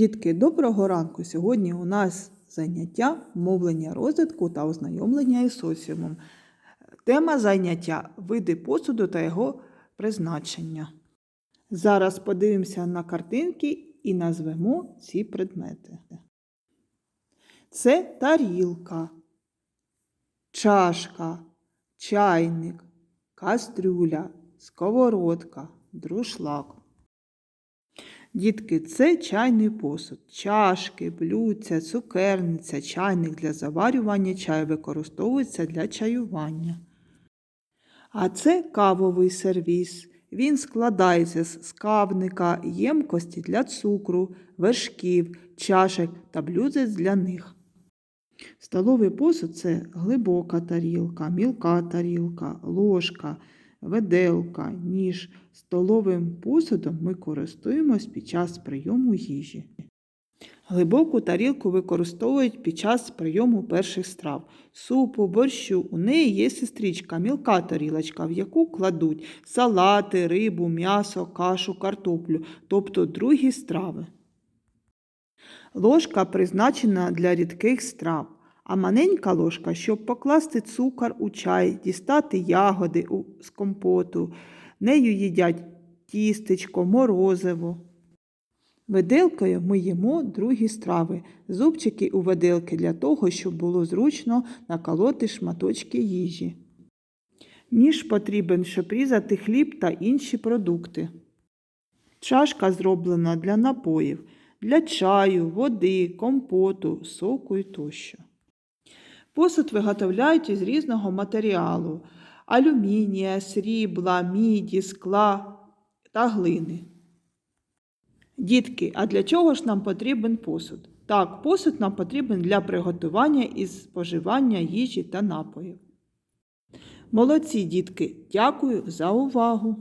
Дітки, доброго ранку! Сьогодні у нас заняття мовлення розвитку та ознайомлення із соціумом. Тема заняття види посуду та його призначення. Зараз подивимося на картинки і назвемо ці предмети. Це тарілка, чашка, чайник, кастрюля, сковородка, друшлак. Дітки, це чайний посуд. Чашки, блюдця, цукерниця, чайник для заварювання чаю використовується для чаювання. А це кавовий сервіс. Він складається з кавника, ємкості для цукру, вершків, чашек та блюдець для них. Столовий посуд це глибока тарілка, мілка тарілка, ложка, виделка, ніж. Столовим посудом ми користуємось під час прийому їжі. Глибоку тарілку використовують під час прийому перших страв, супу, борщу. У неї є сестричка, мілка тарілочка, в яку кладуть салати, рибу, м'ясо, кашу, картоплю, тобто другі страви. Ложка призначена для рідких страв, а маленька ложка, щоб покласти цукор у чай, дістати ягоди з компоту. Нею їдять тістечко, морозиво. Виделкою ми їмо другі страви, зубчики у виделки для того, щоб було зручно наколоти шматочки їжі. Ніж потрібен, щоб різати хліб та інші продукти. Чашка зроблена для напоїв, для чаю, води, компоту, соку і тощо. Посуд виготовляють із різного матеріалу алюмінія, срібла, міді, скла та глини. Дітки, а для чого ж нам потрібен посуд? Так, посуд нам потрібен для приготування і споживання їжі та напоїв. Молодці, дітки, дякую за увагу!